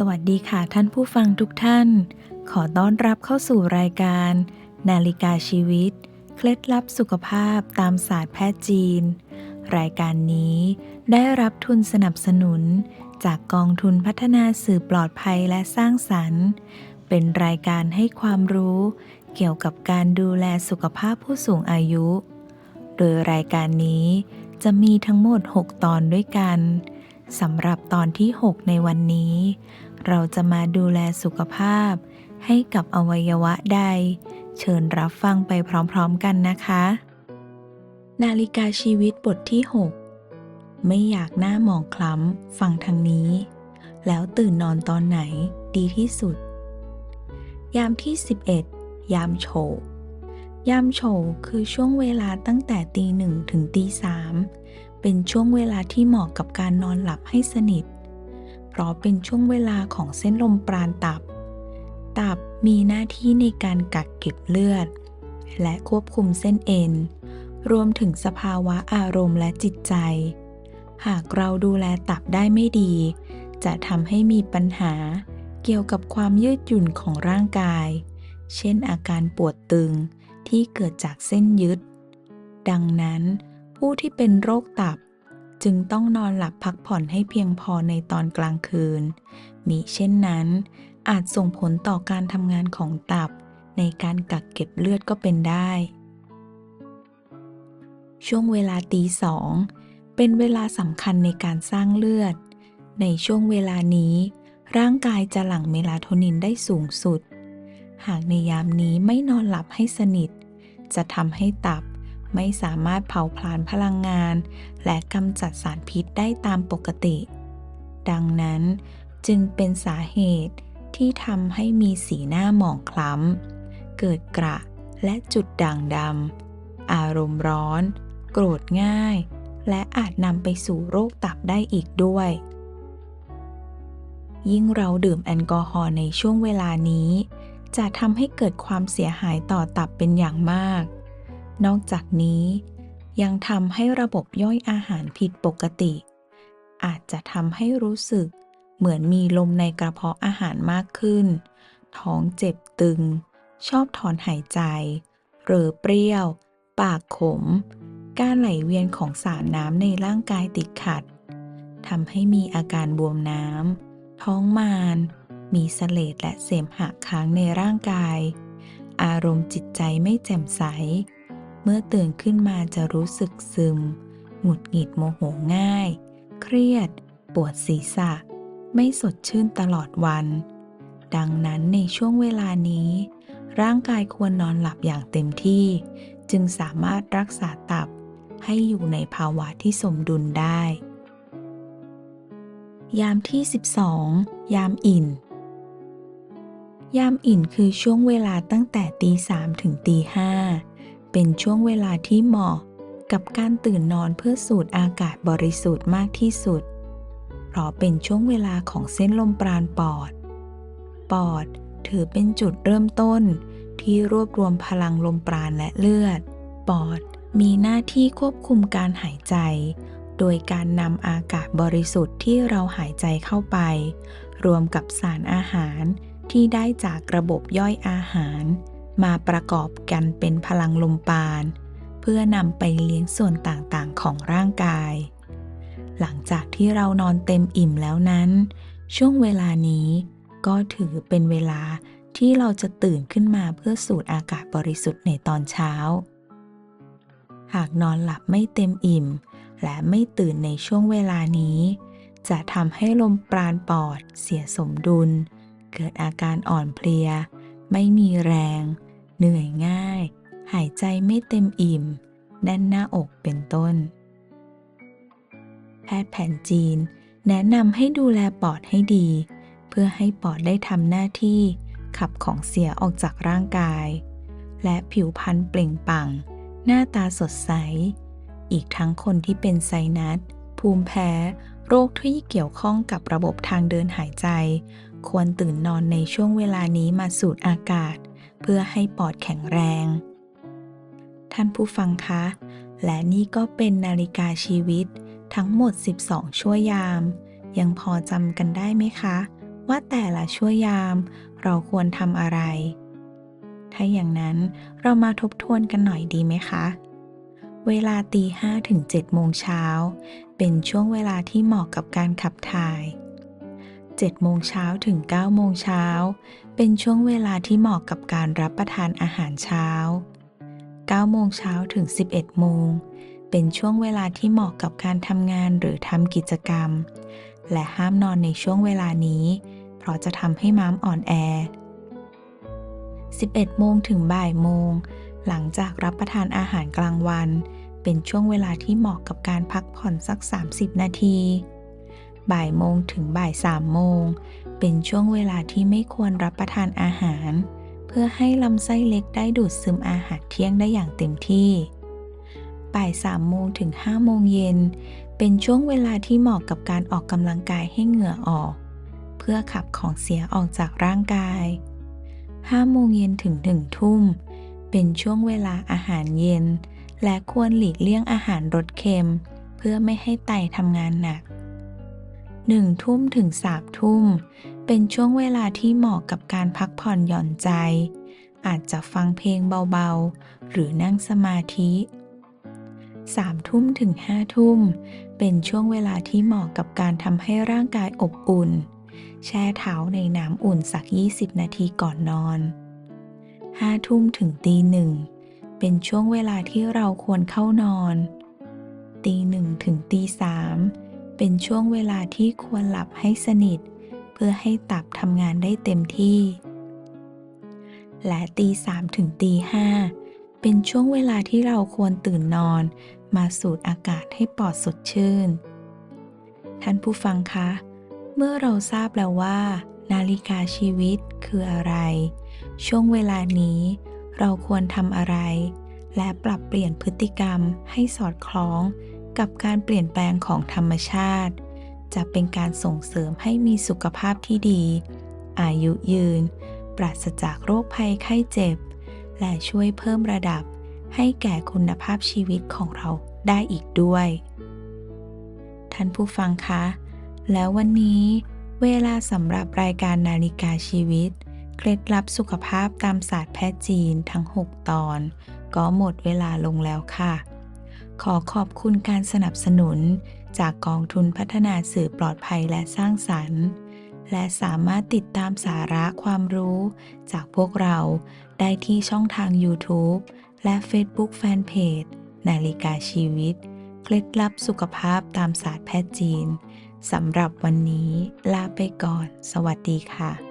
สวัสดีค่ะท่านผู้ฟังทุกท่าน ขอต้อนรับเข้าสู่รายการ นาฬิกาชีวิต เคล็ดลับสุขภาพตามศาสตร์แพทย์จีน รายการนี้ได้รับทุนสนับสนุน จากกองทุนพัฒนาสื่อปลอดภัยและสร้างสรรค์ เป็นรายการให้ความรู้ เกี่ยวกับการดูแลสุขภาพผู้สูงอายุ โดยรายการนี้จะมีทั้งหมด 6 ตอนด้วยกันสำหรับตอนที่ 6 ในวันนี้ เราจะมาดูแลสุขภาพ ให้กับอวัยวะใด เชิญรับฟังไปพร้อมๆกันนะคะ นาฬิกาชีวิตบทที่ 6 ไม่อยากหน้าหมองคล้ำฟังทางนี้ แล้วตื่นนอนตอนไหนดีที่สุด ยามที่ 11 ยามโฉยามโฉคือช่วงเวลาตั้งแต่ตีหนึ่งถึงตีสามเป็นช่วงเวลาที่เหมาะกับการนอนหลับให้สนิท ราะเป็นช่วงเวลาของเส้นลมปราณตับ ตับมีหน้าที่ในการกักเก็บเลือด และควบคุมเส้นเอ็น รวมถึงสภาวะอารมณ์และจิตใจ หากเราดูแลตับได้ไม่ดี จะทำให้มีปัญหาเกี่ยวกับความยืดหยุ่นของร่างกาย เช่นอาการปวดตึงที่เกิดจากเส้นยึด ดังนั้นผู้ที่เป็นโรคตับ จึงต้องนอนหลับพักผ่อนให้เพียงพอในตอนกลางคืน มิเช่นนั้น อาจส่งผลต่อการทำงานของตับ ในการกักเก็บเลือดก็เป็นได้ ช่วงเวลาตีสองเป็นเวลาสำคัญในการสร้างเลือด ในช่วงเวลานี้ ร่างกายจะหลั่งเมลาโทนินได้สูงสุด หากในยามนี้ไม่นอนหลับให้สนิท จะทำให้ตับ ไม่สามารถเผาผลาญพลังงาน และกำจัดสารพิษได้ตามปกติ ดังนั้นจึงเป็นสาเหตุที่ทำให้มีสีหน้าหมองคล้ำ เกิดกระและจุดด่างดำ อารมณ์ร้อน โกรธง่าย และอาจนำไปสู่โรคตับได้อีกด้วย ยิ่งเราดื่มแอลกอฮอล์ในช่วงเวลานี้ จะทำให้เกิดความเสียหายต่อตับเป็นอย่างมาก นอกจากนี้ ยังทำให้ระบบย่อยอาหารผิดปกติ อาจจะทำให้รู้สึกเหมือนมีลมในกระเพาะอาหารมากขึ้น ท้องเจ็บตึง ชอบถอนหายใจ เรอเปรี้ยว ปากขม การไหลเวียนของสารน้ำในร่างกายติดขัด ทำให้มีอาการบวมน้ำ ท้องมาน มีเสลดและเสมหะค้างในร่างกาย อารมณ์จิตใจไม่แจ่มใส มื่อตื่นขึ้นมาจะรู้สึกซึม หงุดหงิดโมโหง่าย เครียด ปวดศีรษะ ไม่สดชื่นตลอดวัน ดังนั้นในช่วงเวลานี้ ร่างกายควรนอนหลับอย่างเต็มที่ จึงสามารถรักษาตับให้อยู่ในภาวะที่สมดุลได้ ยามที่ 12 ยามอิ่น ยามอิ่นคือช่วงเวลาตั้งแต่ตีสามถึงตีห้า เป็นช่วงเวลาที่เหมาะกับการตื่นนอนเพื่อสูดอากาศบริสุทธิ์มากที่สุด เพราะเป็นช่วงเวลาของเส้นลมปราณปอด ปอดถือเป็นจุดเริ่มต้นที่รวบรวมพลังลมปราณและเลือด ปอดมีหน้าที่ควบคุมการหายใจ โดยการนำอากาศบริสุทธิ์ที่เราหายใจเข้าไป รวมกับสารอาหารที่ได้จากระบบย่อยอาหาร มาประกอบกันเป็นพลังลมปาน เพื่อนำไปเลี้ยงส่วนต่างๆของร่างกาย หลังจากที่เรานอนเต็มอิ่มแล้วนั้น ช่วงเวลานี้ก็ถือเป็นเวลาที่เราจะตื่นขึ้นมาเพื่อสูดอากาศบริสุทธิ์ในตอนเช้า หากนอนหลับไม่เต็มอิ่ม และไม่ตื่นในช่วงเวลานี้ จะทำให้ลมปราณปอด เสียสมดุล เกิดอาการอ่อนเพลีย ไม่มีแรง เหนื่อยง่าย หายใจไม่เต็มอิ่ม แน่นหน้าอกเป็นต้น แพทย์แผนจีนแนะนำให้ดูแลปอดให้ดี เพื่อให้ปอดได้ทำหน้าที่ขับของเสียออกจากร่างกาย และผิวพรรณเปล่งปลั่ง หน้าตาสดใส อีกทั้งคนที่เป็นไซนัส ภูมิแพ้ โรคที่เกี่ยวข้องกับระบบทางเดินหายใจ ควรตื่นนอนในช่วงเวลานี้มาสูดอากาศ เพื่อให้ปอดแข็งแรง ท่านผู้ฟังคะ และนี่ก็เป็นนาฬิกาชีวิตทั้งหมด 12 ชั่วยาม ยังพอจำกันได้ไหมคะ ว่าแต่ละชั่วยาม เราควรทำอะไร ถ้าอย่างนั้นเรามาทบทวนกันหน่อยดีไหมคะเวลาตีห้าถึงเจ็ดโมงเช้า เป็นช่วงเวลาที่เหมาะกับการขับถ่าย 7โมงเช้าถึง9โมงเช้า เป็นช่วงเวลาที่เหมาะกับการรับประทานอาหารเช้า 9โมงเช้าถึง 11โมง เป็นช่วงเวลาที่เหมาะกับการทำงานหรือทำกิจกรรม และห้ามนอนในช่วงเวลานี้ เพราะจะทำให้ม้ามอ่อนแอ 11โมงถึงบ่ายโมง หลังจากรับประทานอาหารกลางวัน เป็นช่วงเวลาที่เหมาะกับการพักผ่อนสัก 30 นาที บ่ายโมงถึงบ่ายสามโมง เป็นช่วงเวลาที่ไม่ควรรับประทานอาหาร เพื่อให้ลำไส้เล็กได้ดูดซึมอาหารเที่ยงได้อย่างเต็มที่บ่ายสามโมงถึงห้าโมงเย็น เป็นช่วงเวลาที่เหมาะกับการออกกำลังกายให้เหงื่อออก เพื่อขับของเสียออกจากร่างกายห้าโมงเย็นถึงหนึ่งทุ่ม เป็นช่วงเวลาอาหารเย็น และควรหลีกเลี่ยงอาหารรสเค็ม เพื่อไม่ให้ไตทำงานหนัก หนึ่งทุ่มถึงสามทุ่ม เป็นช่วงเวลาที่เหมาะกับการพักผ่อนหย่อนใจ อาจจะฟังเพลงเบาๆ หรือนั่งสมาธิสามทุ่มถึงห้าทุ่ม เป็นช่วงเวลาที่เหมาะกับการทำให้ร่างกายอบอุ่น แช่เท้าในน้ำอุ่นสัก 20 นาทีก่อนนอนห้าทุ่มถึงตีหนึ่ง เป็นช่วงเวลาที่เราควรเข้านอน ตีหนึ่งถึงตีสาม เป็นช่วงเวลาที่ควรหลับให้สนิท เพื่อให้ตับทำงานได้เต็มที่ และตีสามถึงตีห้าเป็นช่วงเวลาที่เราควรตื่นนอน มาสูดอากาศให้ปลอดสดชื่น ท่านผู้ฟังคะ เมื่อเราทราบแล้วว่า นาฬิกาชีวิตคืออะไร ช่วงเวลานี้ เราควรทำอะไร และปรับเปลี่ยนพฤติกรรมให้สอดคล้อง กับการเปลี่ยนแปลงของธรรมชาติ จะเป็นการส่งเสริมให้มีสุขภาพที่ดี อายุยืน ปราศจากโรคภัยไข้เจ็บ และช่วยเพิ่มระดับให้แก่คุณภาพชีวิตของเราได้อีกด้วย ท่านผู้ฟังคะ แล้ววันนี้เวลาสำหรับรายการนาฬิกาชีวิต เคล็ดลับสุขภาพตามศาสตร์แพทย์จีนทั้ง 6 ตอน ก็หมดเวลาลงแล้วค่ะ ขอขอบคุณการสนับสนุน จากกองทุนพัฒนาสื่อปลอดภัยและสร้างสรรค์ และสามารถติดตามสาระความรู้ จากพวกเราได้ที่ช่องทาง YouTube และ Facebook Fanpage นาฬิกาชีวิต เคล็ดลับสุขภาพตามศาสตร์แพทย์จีนสำหรับวันนี้ลาไปก่อน สวัสดีค่ะ